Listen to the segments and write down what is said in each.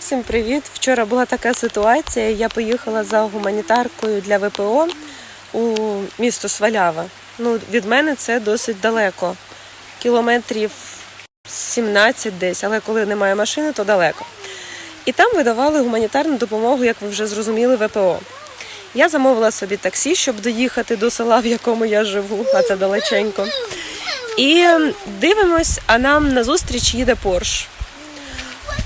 Всім привіт! Вчора була така ситуація. Я поїхала за гуманітаркою для ВПО у місто Свалява. Ну, від мене це досить далеко. Кілометрів 17 десь, але коли немає машини, то далеко. І там видавали гуманітарну допомогу, як ви вже зрозуміли, ВПО. Я замовила собі таксі, щоб доїхати до села, в якому я живу, а це далеченько. І дивимось, а нам назустріч їде Порш.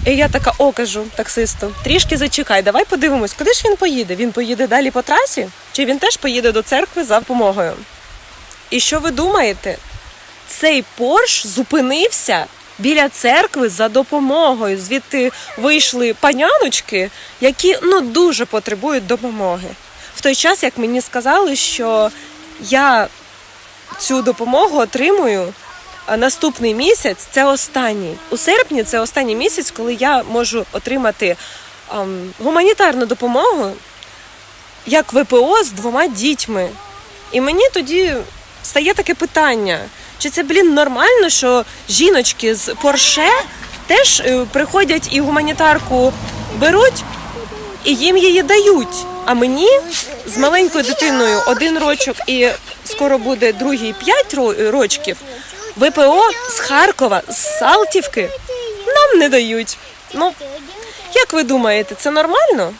І я така, о, кажу таксисту, трішки зачекай, давай подивимось, куди ж він поїде? Він поїде далі по трасі, чи він теж поїде до церкви за допомогою? І що ви думаєте? Цей Порш зупинився біля церкви за допомогою. Звідти вийшли паняночки, які ну дуже потребують допомоги. В той час, як мені сказали, що я цю допомогу отримую наступний місяць це останній. У серпні це останній місяць, коли я можу отримати ам, гуманітарну допомогу як ВПО з двома дітьми. І мені тоді стає таке питання: чи це, блін, нормально, що жіночки з Порше теж е, приходять і гуманітарку беруть і їм її дають. А мені з маленькою дитиною один рочок і скоро буде другий п'ять ро- рочків. ВПО з Харкова, з Салтівки нам не дають. Ну, як ви думаєте, це нормально?